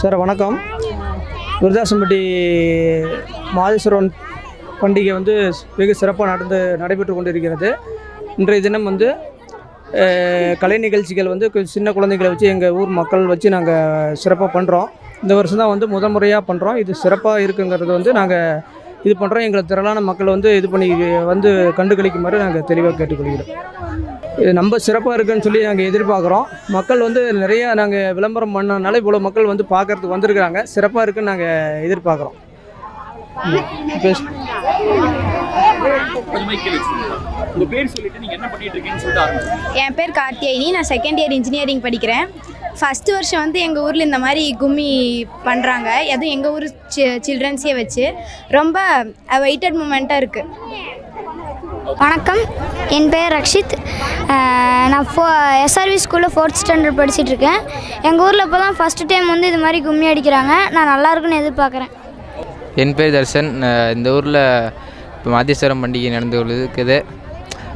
Sir வணக்கம். விருதாசம்பட்டி மாதேஸ்வரன் பண்டிகை வந்து வெகு சிறப்பாக நடந்து நடைபெற்று கொண்டிருக்கிறது. இன்றைய தினம் வந்து கலை நிகழ்ச்சிகள் வந்து சின்ன குழந்தைகளை வச்சு எங்கள் ஊர் மக்கள் வச்சு நாங்கள் சிறப்பாக பண்ணுறோம் இந்த வருஷம் தான் வந்து முதல் முறையாக பண்ணுறோம் இது சிறப்பாக இருக்குங்கிறது வந்து நாங்கள் இது பண்ணுறோம் எங்களை திரளான மக்கள் வந்து இது பண்ணி வந்து கண்டுகளிக்குமாறு நாங்கள் தெளிவாக கேட்டுக்கொள்கிறோம். இது நம்ம சிறப்பாக இருக்குன்னு சொல்லி நாங்கள் எதிர்பார்க்குறோம். மக்கள் வந்து நிறைய நாங்கள் விளம்பரம் பண்ணனால இவ்வளோ மக்கள் வந்து பார்க்கறதுக்கு வந்திருக்கிறாங்க. சிறப்பாக இருக்குன்னு நாங்கள் எதிர்பார்க்குறோம். என் பேர் கார்த்தியாயினி நான் செகண்ட் இயர் இன்ஜினியரிங் படிக்கிறேன். ஃபஸ்ட்டு வருஷம் வந்து எங்கள் ஊரில் இந்த மாதிரி கும்மி பண்ணுறாங்க அதுவும் எங்கள் ஊர் சி சில்ட்ரன்ஸே வச்சு. ரொம்ப வெயிட்டட் மூமெண்ட்டாக இருக்குது வணக்கம். என் பெயர் ரக்ஷித். நான் ஃபோ எஸ்ஆர்வி ஸ்கூலில் ஃபோர்த் ஸ்டாண்டர்ட் படிச்சுட்டு இருக்கேன் எங்கள் ஊரில் இப்போ தான் ஃபஸ்ட்டு டைம் வந்து இது மாதிரி கும்மி அடிக்கிறாங்க. நான் நல்லா இருக்குன்னு எதிர்பார்க்குறேன். என் பேர் தர்ஷன். இந்த ஊரில் இப்போ மாதேஸ்வரம் பண்டிகை நடந்து இருக்குது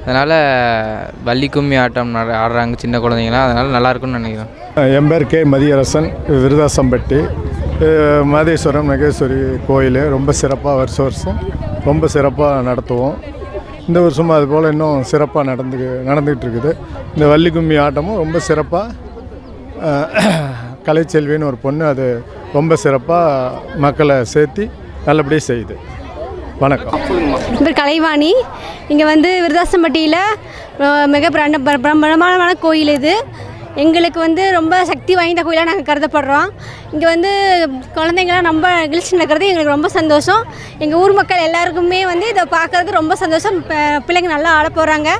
அதனால் வள்ளி கும்மி ஆட்டம் நட- ஆடுறாங்க சின்ன குழந்தைங்களாம் அதனால் நல்லா இருக்கும்னு நினைக்கிறேன். என் பேர் கே. மதியரசன். விருதாசம்பட்டி. மாதேஸ்வரம் மகேஸ்வரி கோயில். ரொம்ப சிறப்பாக வருஷம் வருஷம். ரொம்ப சிறப்பாக நடத்துவோம். இந்த வருஷமும் அதுபோல் இன்னும் சிறப்பாக நடந்து நடந்துகிட்டு இருக்குது இந்த வள்ளி கும்மி ஆட்டமும் ரொம்ப சிறப்பாக கலைச்செல்வின்னு ஒரு பொண்ணு அது ரொம்ப சிறப்பாக மக்களை சேர்த்தி நல்லபடியாக செய்யுது. வணக்கம். என் கலைவாணி. இங்கே வந்து விருதாசம்பட்டியில் மிக பிரண்ட பிரபலமான கோயில் இது. எங்களுக்கு வந்து ரொம்ப சக்தி வாய்ந்த கோயிலாக நாங்கள் கருதப்படுறோம். இங்கே வந்து குழந்தைங்களாம் ரொம்ப நிகழ்ச்சி நடக்கிறது எங்களுக்கு ரொம்ப சந்தோஷம். எங்கள் ஊர் மக்கள் எல்லாருக்குமே வந்து இதை பார்க்கறது ரொம்ப சந்தோஷம். பிள்ளைங்க நல்லா ஆட போகிறாங்க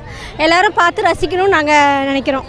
எல்லாரும் பார்த்து ரசிக்கணும்னு நாங்கள் நினைக்கிறோம்.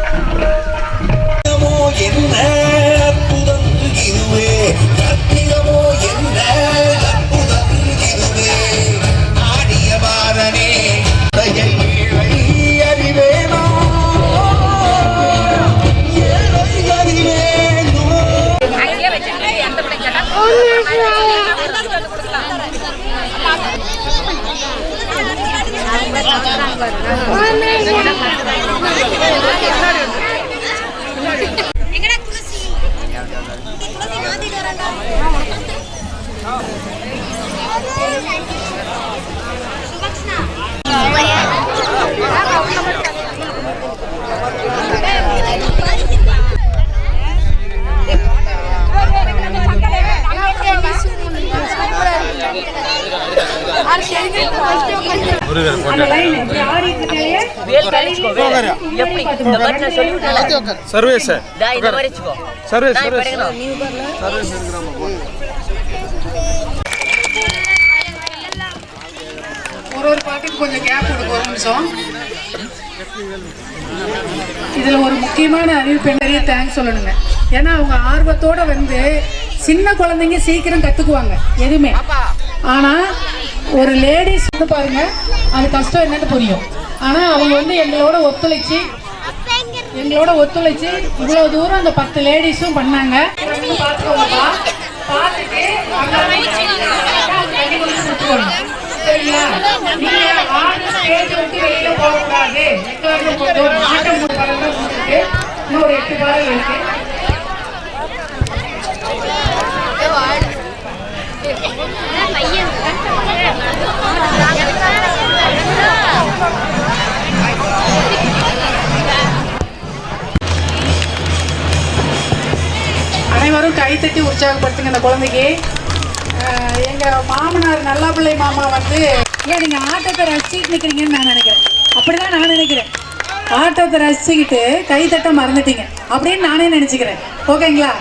Sarvesh Sarvesh Sarvesh ஒரு ஒரு பாட்டுக்கு கொஞ்சம் கேப் கொடுக்கும் ஒரு நிமிஷம் இதில் ஒரு முக்கியமான அறிவிப்பு நிறைய தேங்க்ஸ் சொல்லணுங்க ஏன்னா அவங்க ஆர்வத்தோட வந்து சின்ன குழந்தைங்க சீக்கிரம் கற்றுக்குவாங்க எதுவுமே. ஆனால் ஒரு லேடிஸ் வந்து பாருங்க அது கஷ்டம் என்னன்னு புரியும். ஆனால் அவங்க வந்து எங்களோட ஒத்துழைச்சி எங்களோட ஒத்துழைச்சு இவ்வளோ தூரம் அந்த பத்து லேடிஸும் பண்ணாங்க. பார்த்துக்கோங்கப்பா பார்த்துட்டு சரிங்களா? ஸ்டேஜ் விட்டு போகக்கூடாது. எக்காரணம் ஆட்டம் ஒரு எட்டு பாடல் இருக்கு. அனைவரும் கைத்தட்டி உற்சாகப்படுத்துங்க இந்த குழந்தைக்கு. எங்கள் எங்க மாமனார் நல்லா பிள்ளை மாமா வந்து ஏன் நீங்க ஆட்டத்தை ரசிச்சுட்டு நிக்கிறீங்கன்னு நான் நினைக்கிறேன். அப்படிதான் நான் நினைக்கிறேன். ஆட்டத்தை ரசிச்சுக்கிட்டு கைத்தட்ட மறந்துட்டீங்க. அப்படின்னு நானே நினைச்சுக்கிறேன். ஓகேங்களா?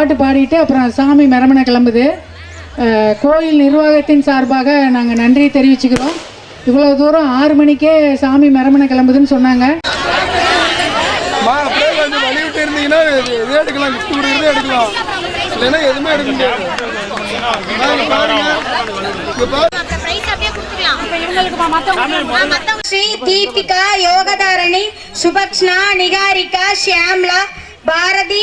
பாட்டு பாடிட்டு அப்புறம் சாமி மெரமண கிளம்புது. கோயில் நிர்வாகத்தின் சார்பாக நாங்கள் நன்றி தெரிவிச்சுக்கிறோம். இவ்வளோ தூரம் ஆறு மணிக்கே சாமி மெரமண கிளம்புதுன்னு சொன்னாங்க. ஸ்ரீ தீபிகா யோகதாரணி சுபக்ஷ்னா நிகாரிகா ஷியாம்லா பாரதி.